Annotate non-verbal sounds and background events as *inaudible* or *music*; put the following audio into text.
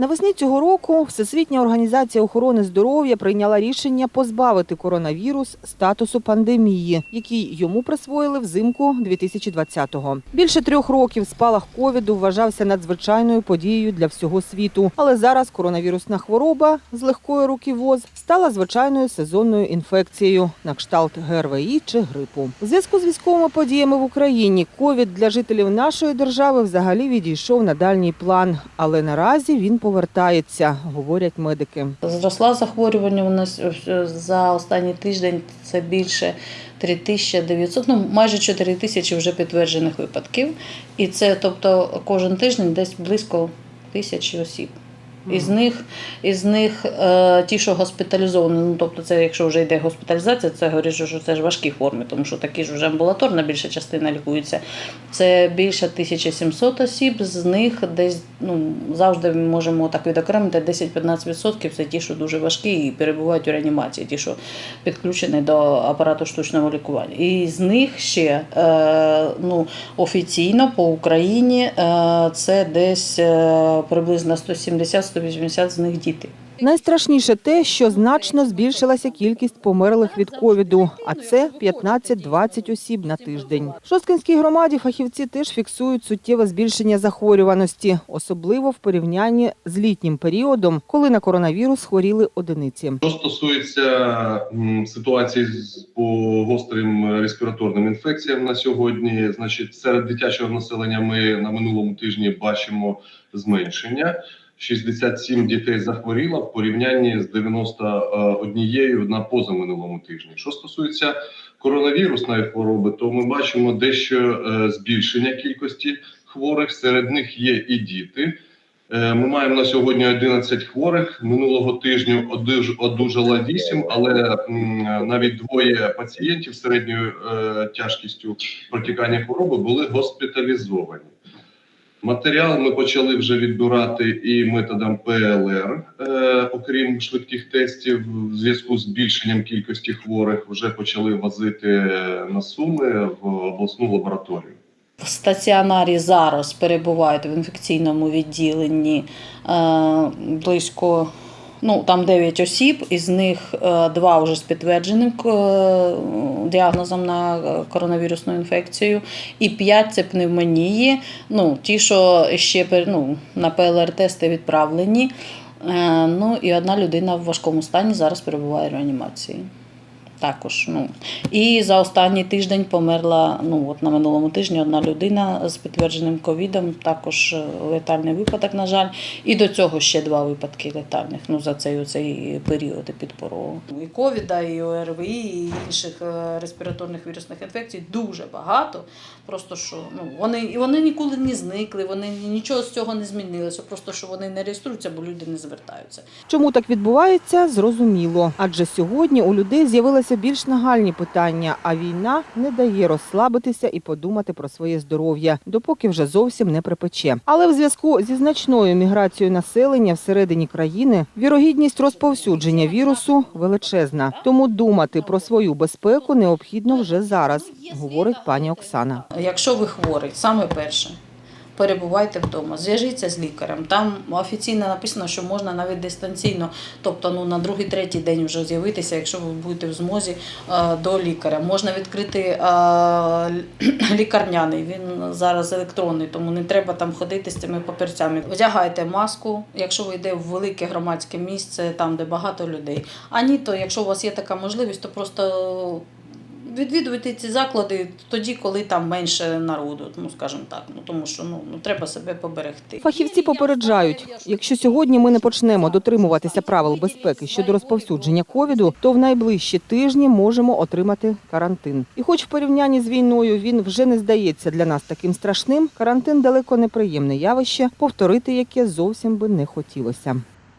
Навесні цього року Всесвітня організація охорони здоров'я прийняла рішення позбавити коронавірус статусу пандемії, який йому присвоїли взимку 2020-го. Більше трьох років спалах ковіду вважався надзвичайною подією для всього світу. Але зараз коронавірусна хвороба з легкої руки ВОЗ стала звичайною сезонною інфекцією на кшталт ГРВІ чи грипу. У зв'язку з військовими подіями в Україні ковід для жителів нашої держави взагалі відійшов на дальній план, але наразі він повертається, говорять медики. Зросла захворювання у нас е, за останній тиждень це більше 3900, ну майже 4 тисячі вже підтверджених випадків. І це, тобто, кожен тиждень десь близько тисячі осіб. Із них, із них е, ті, що госпіталізовані, ну тобто, це якщо вже йде госпіталізація, це говорить, що це ж важкі форми, тому що такі ж вже амбулаторна більша частина лікується. Це більше 1700 осіб, з них десь ну завжди ми можемо так відокремити 10-15% це ті, що дуже важкі і перебувають у реанімації, ті, що підключені до апарату штучного лікування. І з них ще е, ну, офіційно по Україні е, це десь е, приблизно 170-180 з них діти. Найстрашніше те, що значно збільшилася кількість померлих від ковіду, а це 15-20 осіб на тиждень. В Шосткинській громаді фахівці теж фіксують суттєве збільшення захворюваності, особливо в порівнянні з літнім періодом, коли на коронавірус хворіли одиниці. Що стосується ситуації з по гострим респіраторним інфекціям на сьогодні, значить, серед дитячого населення ми на минулому тижні бачимо зменшення. 67 дітей захворіло в порівнянні з 91 на позаминулому тижні. Що стосується коронавірусної хвороби, то ми бачимо дещо е, збільшення кількості хворих. Серед них є і діти. Е, Ми маємо на сьогодні 11 хворих. Минулого тижня одуж- одужало 8, але навіть двоє пацієнтів середньою е, тяжкістю протікання хвороби були госпіталізовані. Матеріал ми почали вже відбирати і методом ПЛР, е, окрім швидких тестів, в зв'язку з збільшенням кількості хворих вже почали возити на суми в обласну лабораторію. В стаціонарі зараз перебувають в інфекційному відділенні е, близько ну, там 9 осіб, із них е, два вже з підтвердженим е, діагнозом на коронавірусну інфекцію, і 5 це пневмонії. Ну, ті, що ще ну, на ПЛР-тести відправлені. Е, Ну і одна людина в важкому стані зараз перебуває в реанімації. Також, ну і за останній тиждень померла. Ну от на минулому тижні одна людина з підтвердженим ковідом, також е, летальний випадок, на жаль. І до цього ще два випадки летальних. Ну за цей оцей період підпорогу. І ковіда, і ОРВІ, і інших е, респіраторних вірусних інфекцій дуже багато. Просто що ну вони і вони ніколи не зникли, вони нічого з цього не змінилося. Просто що вони не реєструються, бо люди не звертаються. Чому так відбувається, зрозуміло. Адже сьогодні у людей з'явилися більш нагальні питання, а війна не дає розслабитися і подумати про своє здоров'я, допоки вже зовсім не припече. Але в зв'язку зі значною міграцією населення всередині країни вірогідність розповсюдження вірусу величезна. Тому думати про свою безпеку необхідно вже зараз, говорить пані Оксана. Якщо ви хворий, саме перше. Перебувайте вдома, зв'яжіться з лікарем. Там офіційно написано, що можна навіть дистанційно, тобто ну, на другий, третій день вже з'явитися, якщо ви будете в змозі е, до лікаря. Можна відкрити е, *clears throat* лікарняний, він зараз електронний, тому не треба там ходити з цими папірцями. Одягайте маску, якщо ви йде в велике громадське місце, там де багато людей. А ні, то якщо у вас є така можливість, то просто відвідувати ці заклади тоді, коли там менше народу, ну скажімо так. Ну тому що ну, ну треба себе поберегти. Фахівці попереджають, якщо сьогодні ми не почнемо дотримуватися правил безпеки щодо розповсюдження ковіду, то в найближчі тижні можемо отримати карантин. І, хоч в порівнянні з війною він вже не здається для нас таким страшним, карантин далеко неприємне явище, повторити яке зовсім би не хотілося.